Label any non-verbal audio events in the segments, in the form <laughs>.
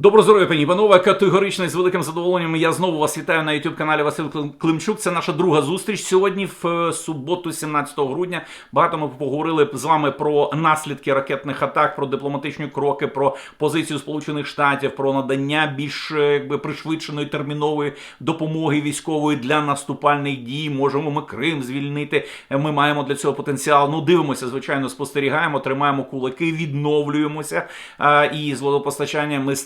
Добро здоров'я, пані панове. Категорично з великим задоволенням я знову вас вітаю на youtube каналі Василь Климчук. Це наша друга зустріч сьогодні, в е, суботу, 17 грудня. Багато ми поговорили з вами про наслідки ракетних атак, про дипломатичні кроки, про позицію Сполучених Штатів, про надання більш е, якби пришвидшеної термінової допомоги військової для наступальних дій. Можемо ми Крим звільнити. Е, Ми маємо для цього потенціал. Ну дивимося, звичайно, спостерігаємо, тримаємо кулаки, відновлюємося. І з водопостачанням, і з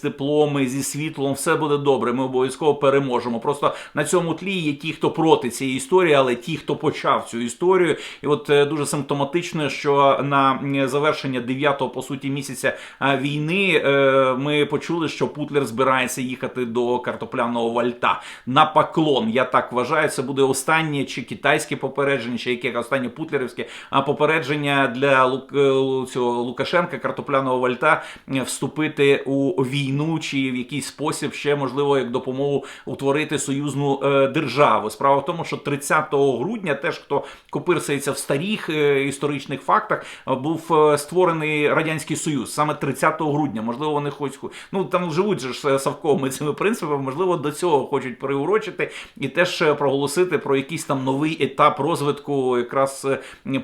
і зі світлом все буде добре. Ми обов'язково переможемо. Просто на цьому тлі є ті, хто проти цієї історії, але ті, хто почав цю історію. І от е, дуже симптоматично, що на завершення 9-го, по суті місяця війни е, ми почули, що Путлер збирається їхати до картопляного вальта на поклон. Я так вважаю, це буде останнє чи китайське попередження, чи яке останнє путлерівське попередження для Лук, е, цього Лукашенка, картопляного вальта, е, вступити у війну чи в якийсь спосіб ще можливо як допомогу утворити союзну е, державу. Справа в тому, що 30 грудня, теж хто копирсається в старих е, історичних фактах, е, був створений радянський союз саме 30 грудня. Можливо, вони хоч ну там живуть же ж совковими цими принципами. Можливо, до цього хочуть приурочити і теж проголосити про якийсь там новий етап розвитку, якраз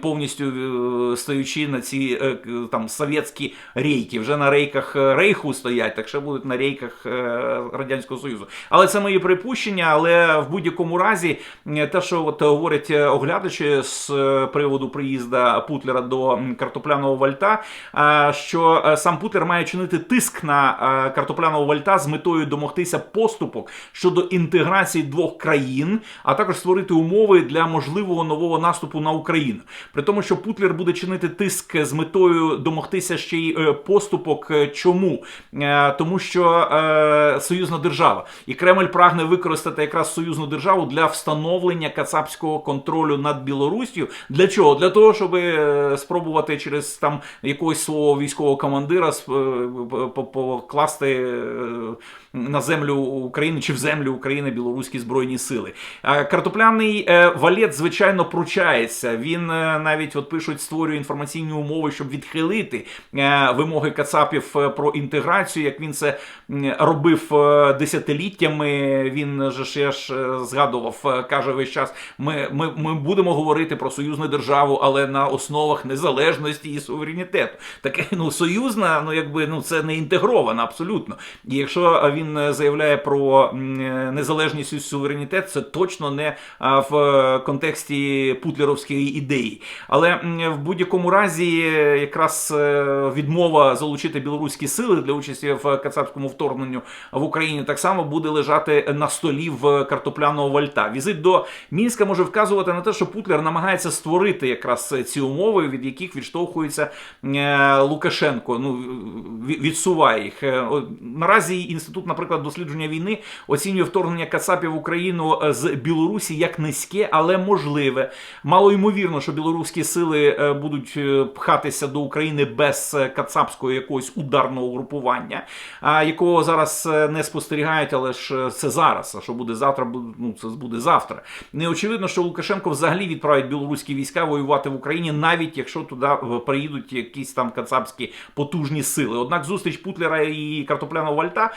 повністю стаючи на ці там совєтські рейки. Вже на рейках рейху стоять, так ще будуть на рейках е, радянського союзу. Але це мої припущення. Але в будь-якому разі, те, що от говорять е, оглядачі з е, приводу приїзда Путлера до картопляного вальта, що сам Путлер має чинити тиск на картопляного вальта з метою домогтися поступок щодо інтеграції двох країн, а також створити умови для можливого нового наступу на Україну. При тому, що Путлер буде чинити тиск з метою домогтися ще й поступок. Чому? Тому що е, союзна держава і Кремль прагне використати якраз союзну державу для встановлення кацапського контролю над Білоруссю. Для чого? Для того, щоб е, спробувати через там якогось свого військового командира е, покласти е, на землю України чи в землю України білоруські збройні сили. Картопляний е, валет, звичайно, пручається. Він е, навіть от пишуть, створює інформаційні умови, щоб відхилити е, вимоги Кацапів про інтеграцію, як він це робив десятиліттями. Він же я ж згадував, каже весь час: ми, ми, ми будемо говорити про союзну державу, але на основах незалежності і суверенітету. Таке ну союзна, ну якби ну це не інтегрована абсолютно. І якщо е, він е, заявляє про е, незалежність і суверенітет, це точно не в е, контексті путлеровської ідеї. Але в будь-якому разі, якраз відмова залучити білоруські сили для участі в кацапському вторгненню в Україні так само буде лежати на столі в картопляного вальта. Візит до Мінська може вказувати на те, що Путлер намагається створити якраз ці умови, від яких відштовхується Лукашенко. Ну відсуває їх. Наразі інститут, наприклад, дослідження війни оцінює вторгнення Кацапів в Україну е, з Білорусі як низьке, але можливе. Мало ймовірно, що білоруські сили е, будуть е, пхатися до України без кацапського якогось ударного групування, якого зараз не спостерігають, але ж це зараз. А що буде завтра, ну це буде завтра. Не очевидно, що Лукашенко взагалі відправить білоруські війська воювати в Україні, навіть якщо туди приїдуть якісь там кацапські потужні сили. Однак зустріч Путлера і картопляного вальта,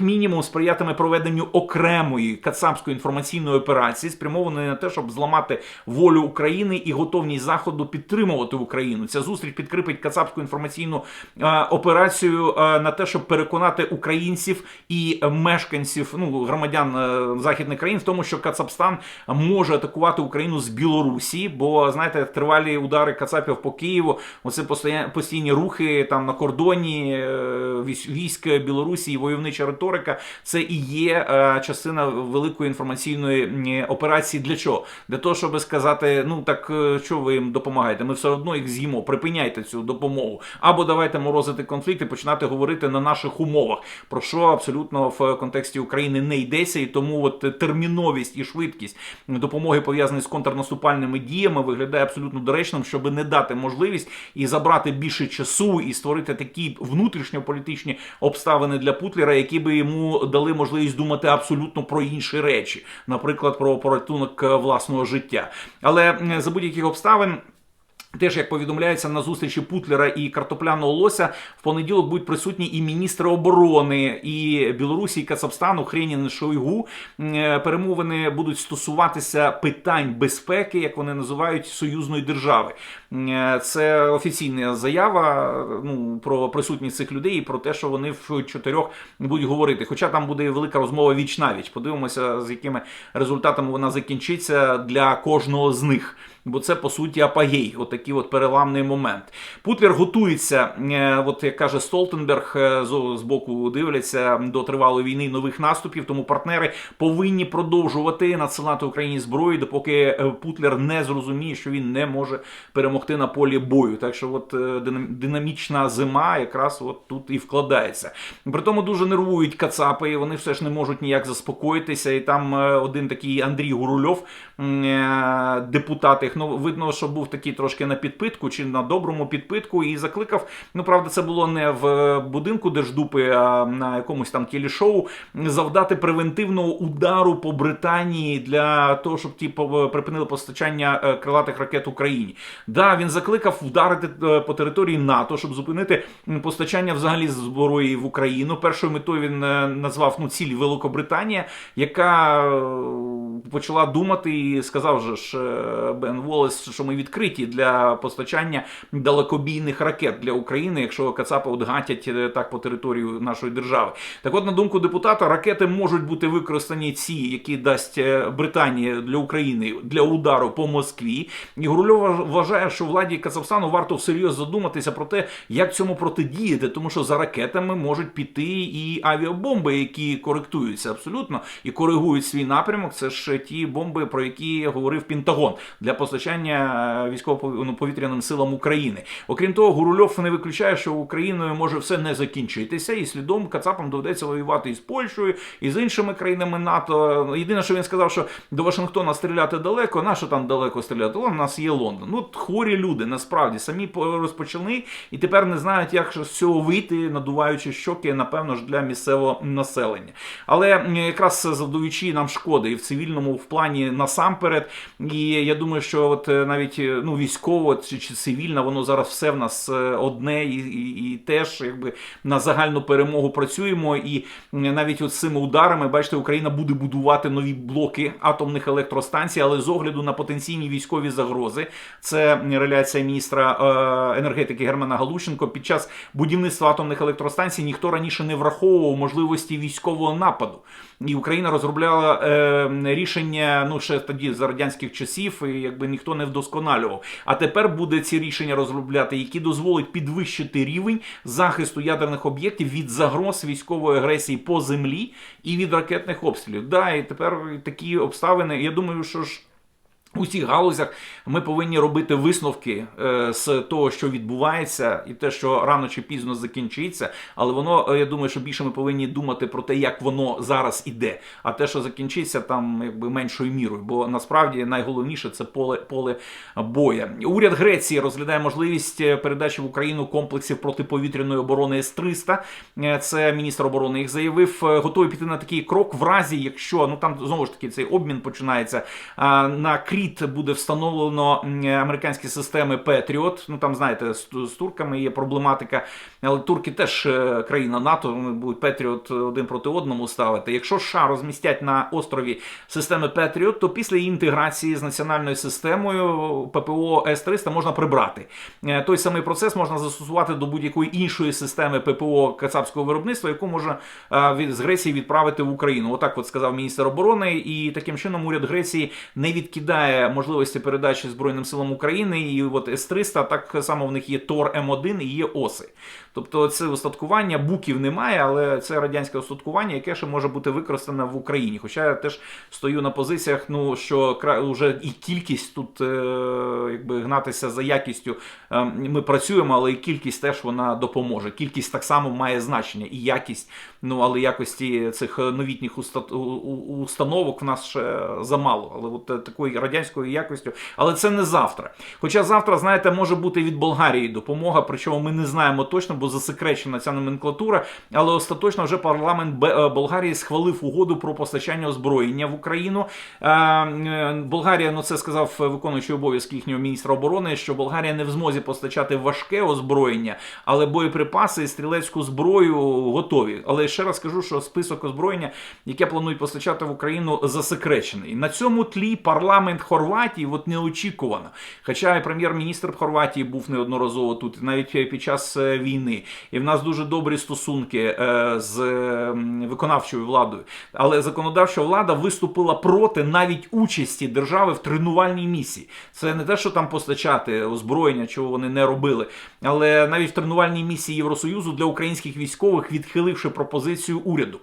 мінімум, сприятиме проведенню окремої кацапської інформаційної операції, спрямованої на те, щоб зламати волю України і готовність заходу підтримувати Україну. Ця зустріч підкріпить кацапську інформаційну е, операцію е, на те, щоб переконати українців і мешканців, ну громадян е, західних країн в тому, що Кацапстан може атакувати Україну з Білорусі, бо знаєте, тривалі удари Кацапів по Києву, оце постійні, рухи там на кордоні військ Білорусі і войовнича риторика. Це і є е, частина великої інформаційної операції. Для чого? Для того, щоб сказати, ну так е, що ви їм допомагаєте? Ми все одно їх з'їмо. Припиняйте цю допомогу. Або давайте морозити конфлікт і починати говорити на наших умовах, про що абсолютно в контексті України не йдеться, і тому от терміновість і швидкість допомоги пов'язані з контрнаступальними діями виглядає абсолютно доречним, щоб не дати можливість і забрати більше часу, і створити такі внутрішньополітичні обставини для Путлера, які би йому дали можливість думати абсолютно про інші речі, наприклад, про порятунок е, власного життя. Але за будь-яких обставин. Теж як повідомляється на зустрічі Путлера і картопляного лося, в понеділок будуть присутні і міністри оборони і Білорусі, і Казахстану, Хренін Шойгу. Е, Перемовини будуть стосуватися питань безпеки, як вони називають, союзної держави. Е, Це офіційна заява ну, про присутність цих людей і про те, що вони в чотирьох будуть говорити. Хоча там буде велика розмова віч навіч. Подивимося, з якими результатами вона закінчиться для кожного з них. Бо це по суті апогей, отакий от переламний момент. Путлер готується, е, от як каже Столтенберг, е, з боку дивляться до тривалої війни нових наступів. Тому партнери повинні продовжувати надсилати Україні зброю, допоки е, Путлер не зрозуміє, що він не може перемогти на полі бою. Так що, от динамічна зима якраз от тут і вкладається. При тому дуже нервують кацапи, вони все ж не можуть ніяк заспокоїтися. І там один такий Андрій Гурульов, депутат, ну видно, що був такий трошки на підпитку чи на доброму підпитку, і закликав. Ну правда, це було не в будинку Держдупи, а на якомусь там телешоу завдати превентивного удару по Британії для того, щоб ті припинили постачання е, крилатих ракет Україні. Да, він закликав вдарити е, по території НАТО, щоб зупинити постачання взагалі зброї в Україну. Першою метою він е, назвав ну ціль Великобританія, яка почала думати і сказав же ж Бен Волес, що ми відкриті для постачання далекобійних ракет для України, якщо Кацапи от гатять е, так по територію нашої держави. Так от, на думку депутата, ракети можуть бути використані ці, які дасть е, Британія для України для удару по Москві. І Гурульов вважає, що владі Казахстану варто всерйоз задуматися про те, як цьому протидіяти, тому що за ракетами можуть піти і авіабомби, які коректуються абсолютно і коригують свій напрямок. Це ж ті бомби, про які говорив Пентагон для постачання е, військово-повітряним силам України. Окрім того, Гурульов не виключає, що Україною може все не закінчитися, і слідом Кацапам доведеться воювати із Польщею, і з іншими країнами НАТО. Єдине, що він сказав, що до Вашингтона стріляти далеко, на що там далеко стріляти? У нас є Лондон. Ну, хворі люди насправді самі по- розпочали і тепер не знають, як з цього вийти, надуваючи щоки, напевно ж, для місцевого населення. Але якраз завдаючи нам шкоди і в цивільному в плані насамперед. І я думаю, що от е, навіть е, ну військово чи, чи цивільна, воно зараз все в нас е, одне і, і, і теж якби на загальну перемогу працюємо. І навіть от цими ударами, бачите, Україна буде будувати нові блоки атомних електростанцій, але з огляду на потенційні військові загрози. Це реляція міністра енергетики Германа Галущенко. Під час будівництва атомних електростанцій ніхто раніше не враховував можливості військового нападу. І Україна розробляла е, рішення ну ще тоді за радянських часів, і якби ніхто не вдосконалював. А тепер буде ці рішення розробляти, які дозволять підвищити рівень захисту ядерних об'єктів від загроз військової агресії по землі і від ракетних обстрілів. Да, і тепер такі обставини. Я думаю, що ж. У всіх галузях ми повинні робити висновки е, з того, що відбувається, і те, що рано чи пізно закінчиться. Але воно, е, я думаю, що більше ми повинні думати про те, як воно зараз іде. А те, що закінчиться, там якби меншою мірою. Бо насправді найголовніше це поле поле боя. Уряд Греції розглядає можливість е, передачі в Україну комплексів протиповітряної оборони С-300. Е, Це міністр оборони їх заявив. Готовий піти на такий крок в разі, якщо ну там знову ж таки цей обмін починається. На Кріт буде встановлено американські системи Петріот. Ну там знаєте, з, з турками є проблематика, але турки теж е, країна НАТО. Вони будуть Петріот один проти одному ставити. Якщо США розмістять на острові системи Петріот, то після інтеграції з національною системою ППО С-300 можна прибрати. Е, Той самий процес можна застосувати до будь-якої іншої системи ППО кацапського виробництва, яку можна е, з Греції відправити в Україну. Отак, от сказав міністр оборони, і таким чином уряд Греції не відкидає можливості передачі збройним силам України. І от С-300, так само в них є Тор М1 і є Оси. Тобто це устаткування буків немає, але це радянське устаткування, яке ще може бути використане в Україні. Хоча я теж стою на позиціях, ну що вже і кількість тут, е, якби гнатися за якістю. е, Ми працюємо, але і кількість теж вона допоможе. Кількість так само має значення, і якість. Ну але якості цих новітніх установок в нас ще замало. Але от е, такою радянською якістю. Але це не завтра. Хоча завтра, знаєте, може бути від Болгарії допомога, причому ми не знаємо точно, бо засекречена ця номенклатура. Але остаточно вже парламент е, Болгарії схвалив угоду про постачання озброєння в Україну. Е, е, Болгарія, ну це сказав виконуючий обов'язки їхнього міністра оборони, що Болгарія не в змозі постачати важке озброєння, але боєприпаси і стрілецьку зброю готові. Але ще раз кажу, що список озброєння, яке планують постачати в Україну, засекречений. На цьому тлі парламент Хорватії, от неочікувано. Хоча прем'єр-міністр Хорватії був неодноразово тут, навіть під час е, війни. І в нас дуже добрі стосунки е, з виконавчою владою. Але законодавча влада виступила проти навіть участі держави в тренувальній місії. Це не те, що там постачати озброєння, чого вони не робили, але навіть в тренувальній місії Євросоюзу для українських військових, відхиливши пропозицію уряду.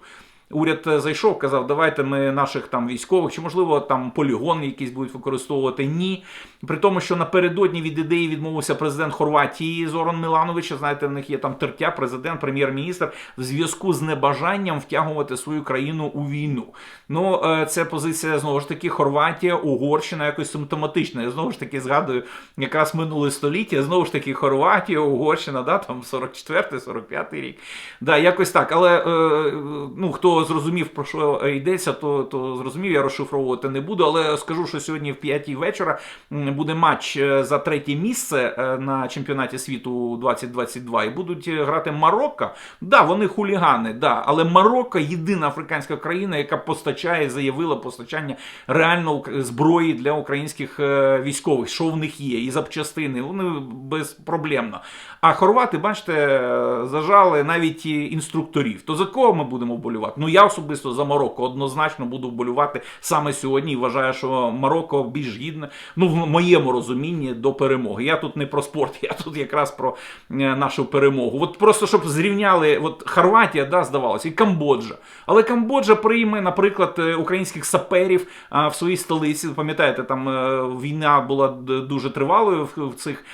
Уряд е, зайшов, казав, давайте ми наших там військових, чи можливо там полігон якийсь будуть використовувати. Ні. При тому, що напередодні від ідеї відмовився президент Хорватії Зоран Миланович. Знаєте, в них є там тертя, президент, прем'єр-міністр в зв'язку з небажанням втягувати свою країну у війну. Ну, е, це позиція знову ж таки Хорватія, Угорщина якось симптоматична. Я знову ж таки згадую якраз минуле століття. Знову ж таки, Хорватія, Угорщина, да, там 44-45 рік. Да, якось так. Але е, ну, хто зрозумів, про що йдеться, то, то зрозумів, я розшифровувати не буду. Але скажу, що сьогодні в 5 вечора буде матч е, за третє місце е, на чемпіонаті світу 2022 і будуть е, грати Марокко. Да, вони хулігани, да, але Марокко єдина африканська країна, яка постачає, заявила постачання реально зброї для українських військових. Що в них є, і запчастини, вони безпроблемно. А хорвати, бачите, зажали навіть інструкторів. То за кого ми будемо вболювати? Ну я особисто за Марокко однозначно буду вболювати саме сьогодні і вважаю, що Марокко більш гідне, ну в моєму розумінні до перемоги. Я тут не про спорт, я тут якраз про е, нашу перемогу. От просто щоб зрівняли, от Хорватія, да, здавалося, і Камбоджа. Але Камбоджа прийме, наприклад, е, українських саперів в своїй столиці. Пам'ятаєте, там е, війна була дуже тривалою в, цих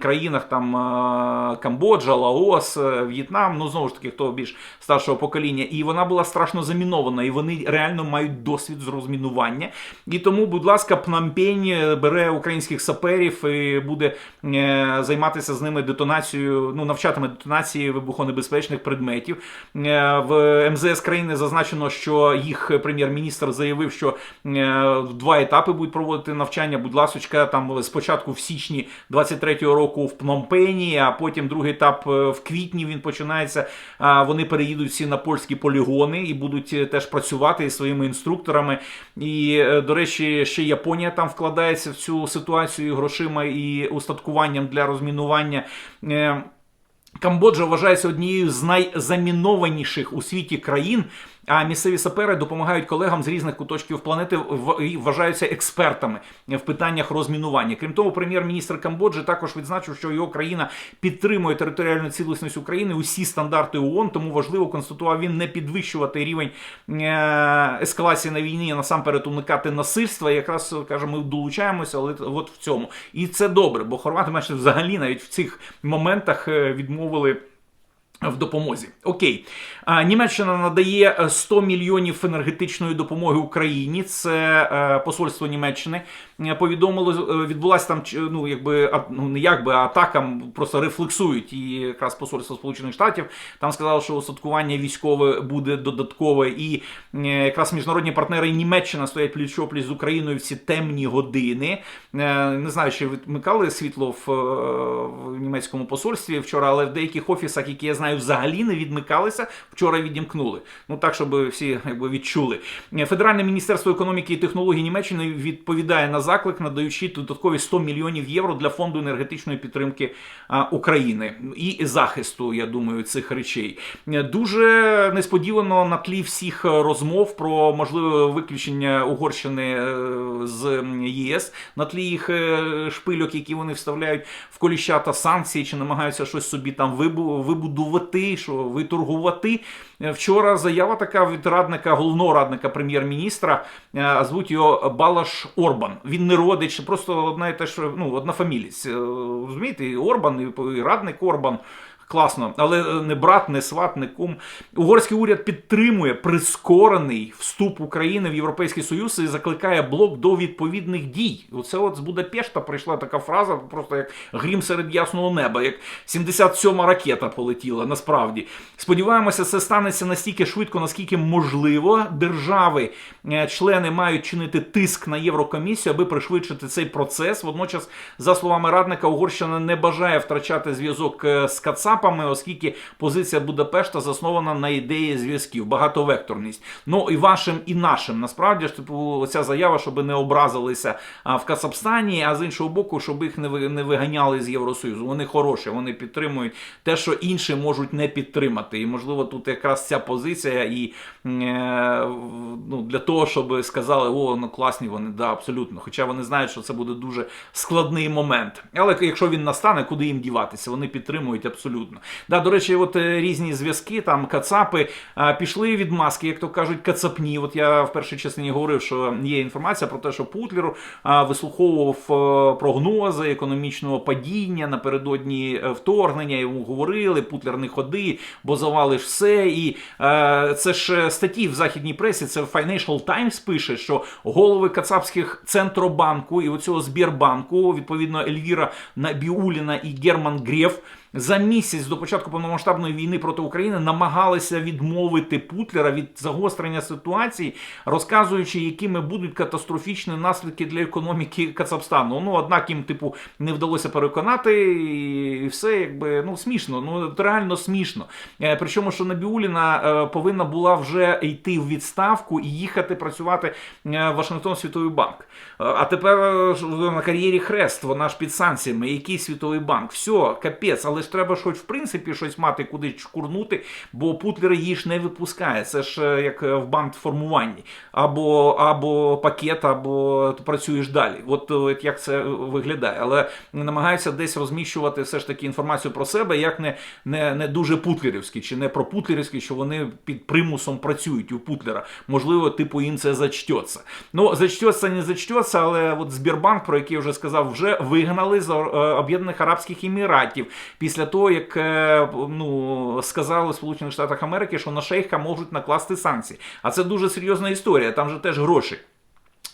країнах, там Камбоджа, Лаос, е, В'єтнам. Ну знову ж таки, хто більш старшого покоління, і вона була страшно замінована, і вони реально мають досвід з розмінування. І тому, будь ласка, Пномпень е, бере українських саперів і буде е, займатися з ними детонацією, ну навчатиме детонації вибухонебезпечних предметів. В МЗС країни зазначено, що їх прем'єр-міністр заявив, що в два етапи будуть проводити навчання. Будь ласочка, там спочатку в січні 23-го року в Пномпені, а потім другий етап е, в квітні він починається. Вони переїдуть всі на польські полігони і будуть е, теж працювати із своїми інструкторами. І, е, до речі, ще Японія там вкладається в цю ситуацію грошима і устаткуванням для розмінування. Камбоджа вважається однією з найзамінованіших у світі країн. А місцеві сапери допомагають колегам з різних куточків планети і вважаються експертами в питаннях розмінування. Крім того, прем'єр-міністр Камбоджі також відзначив, що його країна підтримує територіальну цілісність України, усі стандарти ООН, тому важливо констатував він не підвищувати рівень е, ескалації на війні, а насамперед уникати насильства. Якраз каже, ми долучаємося, але от в цьому. І це добре, бо хорвати, бачите, взагалі навіть в цих моментах е, відмовили. В допомозі. Окей. Німеччина надає е, 100 мільйонів енергетичної допомоги Україні. Це е, посольство Німеччини е, повідомило. е, Відбулася там ну, якби ну не якби а атака просто рефлексують. І якраз посольство Сполучених Штатів там сказало, що устаткування військове буде додаткове. І е, якраз міжнародні партнери Німеччина стоять пліч опліч з Україною в ці темні години. Е, Не знаю, чи вмикали світло в, е, в німецькому посольстві вчора, але в деяких офісах, які я знаю, взагалі не відмикалися, вчора відімкнули. Ну так, щоб всі якби відчули. Е, Федеральне міністерство економіки і технологій Німеччини відповідає на заклик, надаючи додаткові 100 мільйонів євро для фонду енергетичної підтримки України і захисту, я думаю, цих речей. Дуже несподівано на тлі всіх розмов про можливе виключення Угорщини е, з ЄС, на тлі їх е, шпильок, які вони вставляють в коліщата санкції, чи намагаються щось собі там вибу- вибудувати, що виторгувати. Е, Вчора заява така від радника, головного радника прем'єр-міністра, е, звуть його Балаш Орбан. Він не родич, просто одна і те ж, ну, одна фамілість. Е, Розумієте, і Орбан, і радник Орбан. Класно, але е, не брат, не сват, не кум. Угорський уряд підтримує прискорений вступ України в Європейський Союз і закликає блок до відповідних дій. Оце от з Будапешта прийшла така фраза, просто як грім серед ясного неба, як 77-ма ракета полетіла. Насправді сподіваємося, це станеться настільки швидко, наскільки можливо. Держави, е, члени мають чинити тиск на Єврокомісію, аби пришвидшити цей процес. Водночас, за словами радника, Угорщина не бажає втрачати зв'язок е, з Кацапами, оскільки позиція Будапешта заснована на ідеї зв'язків, багатовекторність. Ну і вашим, і нашим. Насправді ж типу, ця заява, щоб не образилися в Кацапстані, а з іншого боку, щоб їх не виганяли з Євросоюзу. Вони хороші, вони підтримують те, що інші можуть не підтримати. І можливо, тут якраз ця позиція і е, ну, для того, щоб сказали, о, ну класні вони, да, абсолютно. Хоча вони знають, що це буде дуже складний момент. Але якщо він настане, куди їм діватися? Вони підтримують абсолютно. Да, до речі, от е, різні зв'язки, там кацапи пішли від маски, як то кажуть, кацапні. От я в першій частині говорив, що є інформація про те, що Путлер вислуховував е, прогнози економічного падіння напередодні е, вторгнення. Йому говорили, Путлер не ходи, бо завалиш все. І е, це ж е, статті в західній пресі, це Financial Times пише, що голови кацапських центробанку і оцього Збірбанку, відповідно, Ельвіра Набіуліна і Герман Греф. За місяць до початку повномасштабної війни проти України намагалися відмовити Путлера від загострення ситуації, розказуючи, якими будуть катастрофічні наслідки для економіки Кацапстану. Ну однак їм, типу, не вдалося переконати, і все якби ну смішно. Ну реально смішно. Е, Причому, що Набіуліна е, повинна була вже йти в відставку і їхати працювати е, в Вашингтон Світовий банк. А тепер на кар'єрі хрест, вона ж під санкціями. Який світовий банк? Все, капець, але ж треба хоч в принципі щось мати, куди чкурнути, бо Путлер її ж не випускає. Це ж е, як е, в банк формуванні. Або, або пакет, або ти працюєш далі. От, е, от як це виглядає. Але намагаються десь розміщувати все ж таки інформацію про себе, як не, не, не дуже путлерівські, чи не про путлерівські, що вони під примусом працюють у Путлера. Можливо, типу їм це зачтеться. Ну, зачтеться, не зачтеться, але от Збірбанк, про який я вже сказав, вже вигнали з Об'єднаних Арабських Еміратів після того, як е, ну, сказали в Сполучених Штатах Америки, що на шейха можуть накласти санкції. А це дуже серйозна історія, там же теж гроші.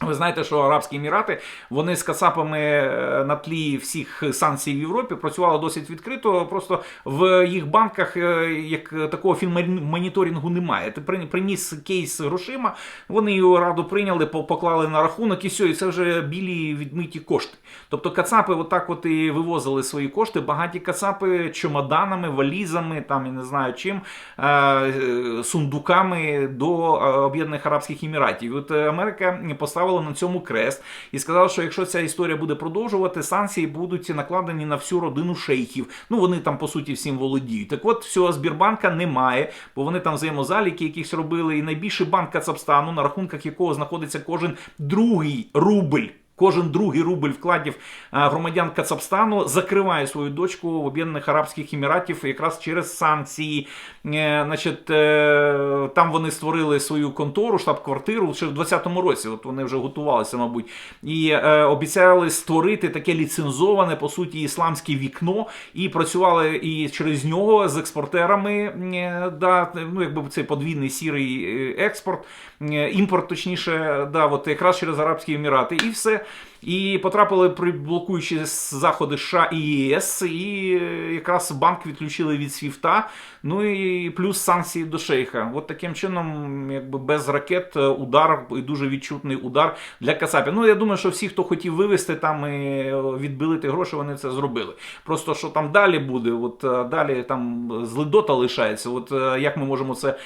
Ви знаєте, що Арабські Емірати вони з кацапами е, на тлі всіх санкцій в Європі працювали досить відкрито. Просто в їх банках е, як такого фінмоніторингу немає. Ти приніс кейс грошима, вони його раду прийняли, поклали на рахунок і все, і це вже білі відмиті кошти. Тобто кацапи отак от і вивозили свої кошти. Багаті кацапи чемоданами, валізами, там я не знаю чим, е, сундуками до Об'єднаних Арабських Еміратів. От Америка поставила на цьому крест і сказала, що якщо ця історія буде продовжувати, санкції будуть накладені на всю родину шейхів. Ну вони там по суті всім володіють. Так от всього Збірбанка немає, бо вони там взаємозаліки якісь робили. І найбільший банк Кацапстану, на рахунках якого знаходиться кожен другий рубль. Кожен другий рубль вкладів громадян Кацапстану закриває свою дочку в Об'єднаних Арабських Еміратів якраз через санкції. Е, Значить, е, там вони створили свою контору, штаб-квартиру ще в 2020 році. От вони вже готувалися, мабуть, і е, обіцяли створити таке ліцензоване, по суті, ісламське вікно, і працювали і через нього з експортерами. е, Да, ну якби цей подвійний сірий е, експорт, е, імпорт, точніше, да, от якраз через Арабські Емірати, і все. І потрапили при блокуючі заходи США і ЄС, і е, якраз банк відключили від Свіфта. Ну і плюс санкції до шейха. От таким чином, якби без ракет, е, удар і дуже відчутний удар для Кацапів. Ну я думаю, що всі, хто хотів вивести там і е, відбилити гроші, вони це зробили. Просто що там далі буде, от далі там злидота лишається. От як ми можемо це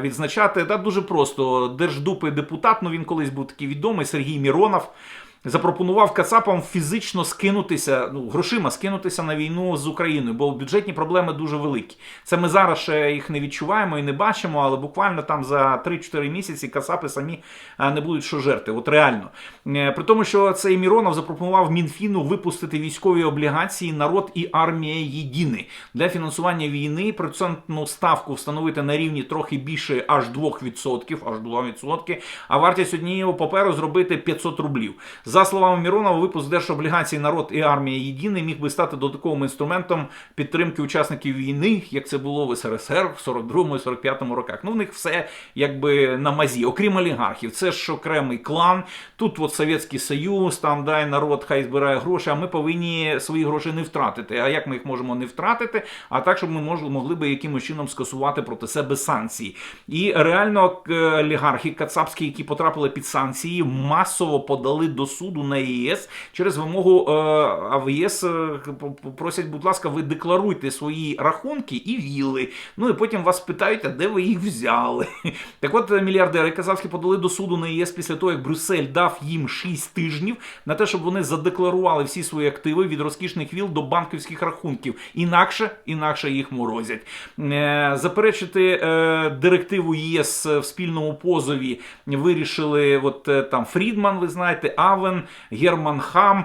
відзначати? Та дуже просто. Держдупи депутат, ну він колись був такий відомий Сергій Міронов запропонував Кацапам фізично скинутися, ну грошима скинутися на війну з Україною, бо бюджетні проблеми дуже великі. Це ми зараз ще їх не відчуваємо і не бачимо, але буквально там за 3-4 місяці Кацапи самі не будуть що жерти. От реально. Е, При тому, що цей Міронов запропонував Мінфіну випустити військові облігації народ і армія єдині для фінансування війни. Процентну ставку встановити на рівні трохи більше аж 2%, аж 2%, а вартість однієї паперу зробити 500 рублів. За словами Міронова, випуск держоблігацій народ і армія єдиний міг би стати додатковим інструментом підтримки учасників війни, як це було в СРСР в 42-му 45-му роках. Ну, в них все якби на мазі, окрім олігархів. Це ж окремий клан. Тут от Совєтський Союз, там дай народ, хай збирає гроші, а ми повинні свої гроші не втратити. А як ми їх можемо не втратити? А так, щоб ми мож- могли би якимось чином скасувати проти себе санкції. І реально е, олігархи кацапські, які потрапили під санкції, масово подали до суду на ЄС через вимогу. е, А в ЄС е, просять, будь ласка, ви декларуйте свої рахунки і вілли. Ну і потім вас питають, а де ви їх взяли. <laughs> Так от е, мільярдери казахські подали до суду на ЄС після того, як Брюссель дав їм 6 тижнів на те, щоб вони задекларували всі свої активи від розкішних віл до банківських рахунків. Інакше, інакше їх морозять. Заперечити директиву ЄС в спільному позові вирішили от там Фрідман, ви знаєте, Авен, Герман Хам.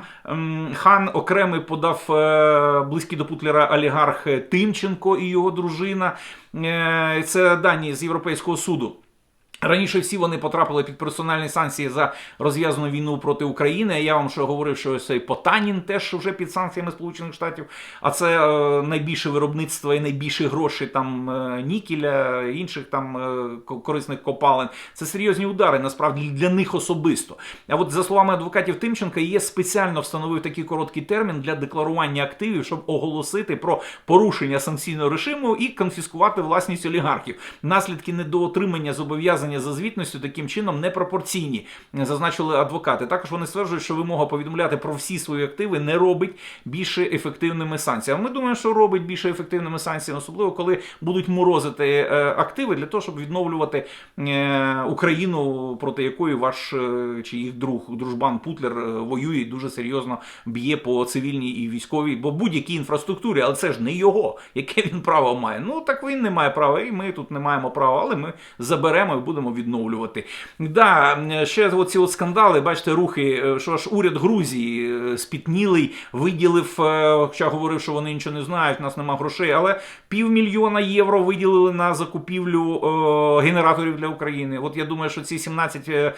Хан окремий подав е, близький до Путлера олігарх Тимченко і його дружина. Е, Це дані з Європейського суду. Раніше всі вони потрапили під персональні санкції за розв'язану війну проти України. Я вам ще говорив, що цей Потанін теж вже під санкціями Сполучених Штатів. А це е, найбільше виробництво і найбільші гроші там е, нікеля, інших там е, корисних копалин. Це серйозні удари, насправді для них особисто. А от за словами адвокатів Тимченка, ЄС спеціально встановив такий короткий термін для декларування активів, щоб оголосити про порушення санкційного режиму і конфіскувати власність олігархів. Наслідки недоотримання зобов'язання за звітністю таким чином непропорційні, зазначили адвокати. Також вони стверджують, що вимога повідомляти про всі свої активи не робить більше ефективними санкціями. Ми думаємо, що робить більше ефективними санкціями, особливо коли будуть морозити е, активи для того, щоб відновлювати е, Україну, проти якої ваш е, чи їх друг дружбан Путлер воює і дуже серйозно б'є по цивільній і військовій, бо будь-якій інфраструктурі, але це ж не його, яке він право має. Ну так він не має права, і ми тут не маємо права, але ми заберемо і будемо відновлювати. Да, ще оці от скандали, бачите, рухи, е, що ж уряд Грузії е, спітнілий, виділив, е, хоча говорив, що вони нічого не знають, у нас нема грошей, але півмільйона євро виділили на закупівлю генераторів для України. От я думаю, що ці 17 е,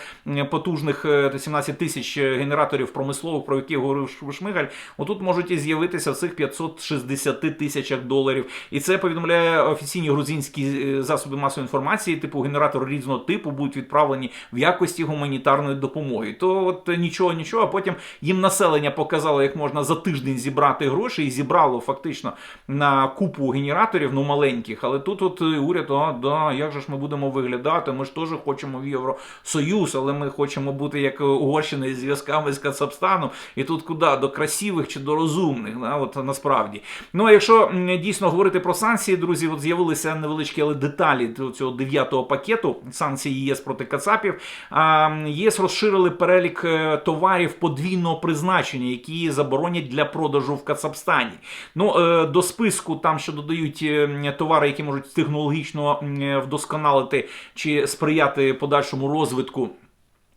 потужних, е, 17 тисяч генераторів промислових, про які говорив Шмигаль, отут можуть і з'явитися в цих 560 тисячах доларів. І це повідомляє офіційні грузинські засоби масової інформації, типу генератори різного типу будуть відправлені в якості гуманітарної допомоги. То от нічого, нічого, а потім їм населення показало, як можна за тиждень зібрати гроші, і зібрало фактично на купу генераторів, ну маленьких. Але тут от е, уряд, а, да, як же ж ми будемо виглядати? Ми ж теж хочемо в Євросоюз, але ми хочемо бути як Угорщина із зв'язками з Кацапстаном. І тут куди? До красивих чи до розумних, да, от насправді. Ну а якщо дійсно говорити про санкції, друзі, от з'явилися невеличкі але деталі цього дев'ятого пакету санкцій ЄС проти Кацапів. ЄС розширили перелік е, товарів подвійного призначення, які заборонять для продажу в Кацапстані. Ну, е, до списку там, що додають е, товари, які можуть технологічно вдосконалити чи сприяти подальшому розвитку.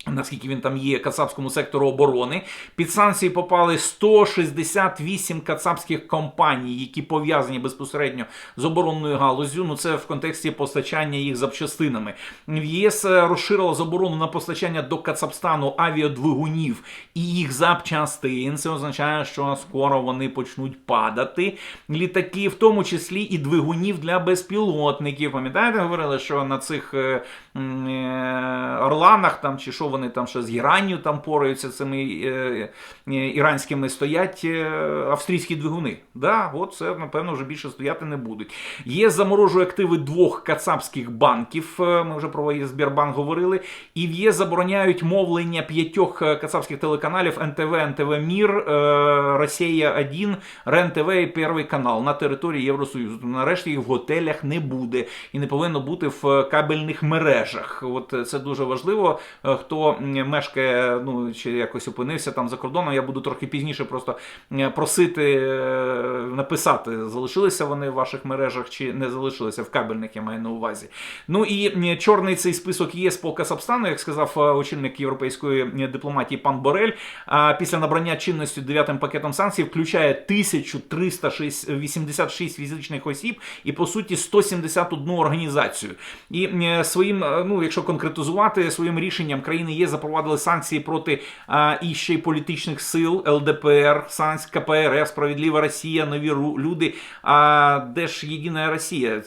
Наскільки він там є кацапському сектору оборони, під санкції попали 168 кацапських компаній, які пов'язані безпосередньо з оборонною галузю. Ну це в контексті постачання їх запчастинами. В ЄС е, розширило заборону на постачання до Кацапстану авіадвигунів і їх запчастин. Це означає, що скоро вони почнуть падати. Літаки, в тому числі і двигунів для безпілотників. Пам'ятаєте, говорили, що на цих е, е, орланах там чи що вони там ще з Іранню там пораються цими е, е, іранськими стоять е, австрійські двигуни. Да, от це напевно вже більше стояти не будуть. Є заморожує активи двох кацапських банків. е, Ми вже про Сбербанк говорили. І в ЄС забороняють мовлення п'ятьох е, кацапських телеканалів НТВ, НТВ Мір, е, Росія 1 РЕН ТВ і Перший канал на території Євросоюзу. Тобто, Нарешті їх в готелях не буде і не повинно бути в е, кабельних мережах. От це дуже важливо. Е, Хто мешкає, ну чи якось опинився там за кордоном, я буду трохи пізніше просто просити е, написати, залишилися вони в ваших мережах чи не залишилися в кабельних, я маю на увазі. Ну і чорний цей список єс по Казахстану, як сказав е, очільник європейської дипломатії пан Борель. Після набрання чинності дев'ятим пакетом санкцій включає 1386 фізичних осіб і по суті 171 організацію. І своїм, е, ну якщо конкретизувати своїм рішенням країни є, запровадили санкції проти а, і ще й політичних сил ЛДПР, санкції КПРФ, Справедлива Росія, нові люди. А де ж єдина Росія?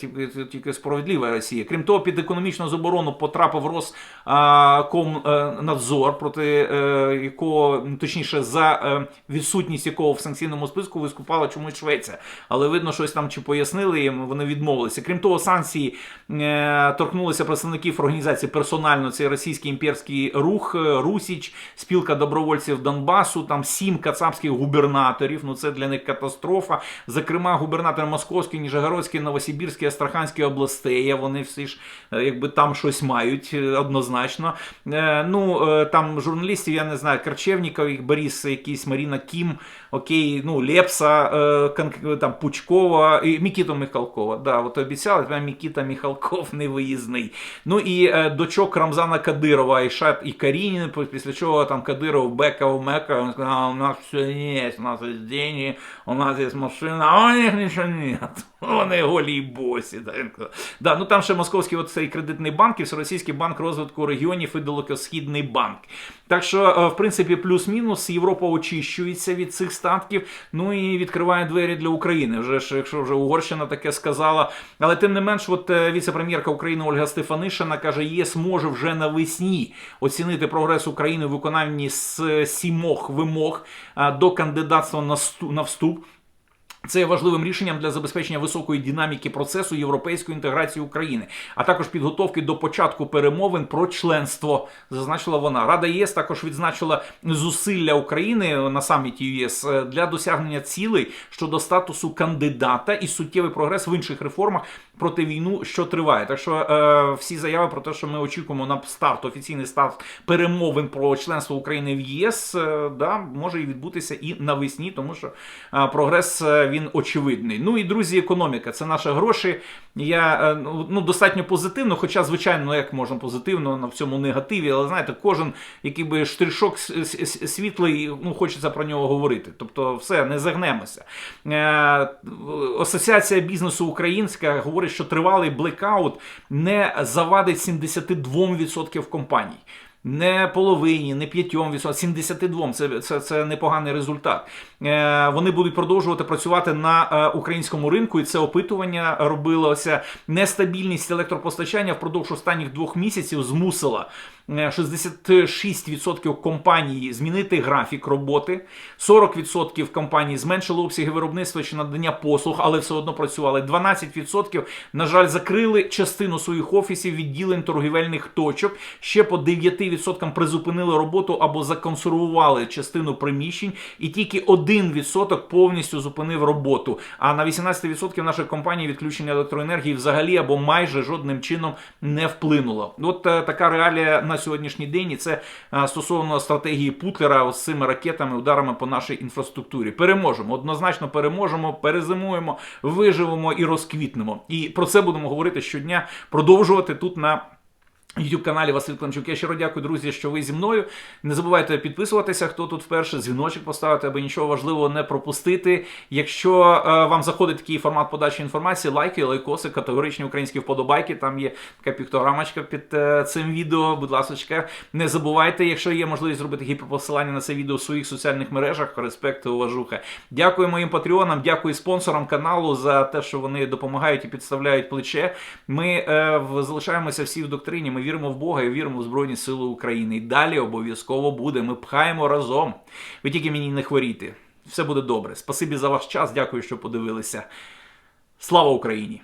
Тільки, справедлива Росія. Крім того, під економічну заборону потрапив Роскомнадзор, проти е, якого, точніше, за е, відсутність якого в санкційному списку виступала чомусь Швеція. Але видно, щось там чи пояснили їм, вони відмовилися. Крім того, санкції е, торкнулися представників організації персонально. Це російський імперський рух, е, Русіч, спілка добровольців Донбасу, там сім кацапських губернаторів. Ну це для них катастрофа. Зокрема, губернатор Московський, Ніжегородський, Новосибірський, Астраханський областей. Вони всі ж е, якби там щось мають е, однозначно. Ну там журналістів, я не знаю, Карчевніков, їх Борис, якийсь Маріна Кім, окей, ну Лепса, там Пучкова і Мікіта Михалкова. Да, от обіцяли, Мікіта Михалков <laughs> не виїзний. Ну і дочок Рамзана Кадирова і і Каринин, після чого там Кадиров бекав, мекав, він сказав, у нас все є, у нас є деньги, у нас є машина, а у них нічого нет. Вони голі й босі. Да, ну там ще московський цей кредитний банк і Всеросійський банк розвитку регіонів і Далекосхідний банк. Так що, е, в принципі, плюс-мінус Європа очищується від цих статків, ну і відкриває двері для України. Вже ж, якщо вже Угорщина таке сказала. Але тим не менш, от е, віце-прем'єрка України Ольга Стефанишина каже, ЄС може вже навесні оцінити прогрес України в виконанні з сімох вимог е, до кандидатства на вступ. Це є важливим рішенням для забезпечення високої динаміки процесу європейської інтеграції України, а також підготовки до початку перемовин про членство, зазначила вона. Рада ЄС також відзначила зусилля України на саміті ЄС е, для досягнення цілей щодо статусу кандидата і суттєвий прогрес в інших реформах проти війну, що триває. Так що е, всі заяви про те, що ми очікуємо на старт, офіційний старт перемовин про членство України в ЄС, е, да, може і відбутися і навесні, тому що е, прогрес е, він очевидний. Ну і друзі, економіка це наші гроші. Я е, ну, ну, достатньо позитивно, хоча, звичайно, ну, як можна позитивно на в цьому негативі, але знаєте, кожен який би штришок світлий, ну хочеться про нього говорити. Тобто, все, не загнемося. Е, Асоціація бізнесу українська говорить, що тривалий блекаут не завадить 72% компаній. Не половині, не п'ятьом відсоткам, 72 це, це, це непоганий результат. Е, вони будуть продовжувати працювати на е, українському ринку, і це опитування робилося. Нестабільність електропостачання впродовж останніх двох місяців змусила 66% компаній змінити графік роботи, 40% компаній зменшили обсяги виробництва чи надання послуг, але все одно працювали. 12% на жаль закрили частину своїх офісів, відділень торгівельних точок. Ще по 9% призупинили роботу або законсервували частину приміщень, і тільки 1% повністю зупинив роботу. А на 18% наших компаній відключення електроенергії взагалі або майже жодним чином не вплинуло. От е, така реалія на сьогоднішній день, і це е, стосовно стратегії Путлера з цими ракетами, ударами по нашій інфраструктурі. Переможемо, однозначно переможемо, перезимуємо, виживемо і розквітнемо. І про це будемо говорити щодня, продовжувати тут на. Youtube каналі Василь Климчук. Я щиро дякую, друзі, що ви зі мною. Не забувайте підписуватися, хто тут вперше, дзвіночок поставити, аби нічого важливого не пропустити. Якщо е, вам заходить такий формат подачі інформації, лайки, лайкоси, категоричні українські вподобайки. Там є така піктограмочка під е, цим відео. Будь ласка, не забувайте, якщо є можливість зробити гіперпосилання на це відео в своїх соціальних мережах. Респект і уважуха. Дякую моїм патреонам, дякую спонсорам каналу за те, що вони допомагають і підставляють плече. Ми е, залишаємося всі в доктрині. Ми віримо в Бога і віримо в Збройні Сили України. І далі обов'язково буде. Ми пхаємо разом. Ви тільки мені не хворійте. Все буде добре. Спасибі за ваш час. Дякую, що подивилися. Слава Україні!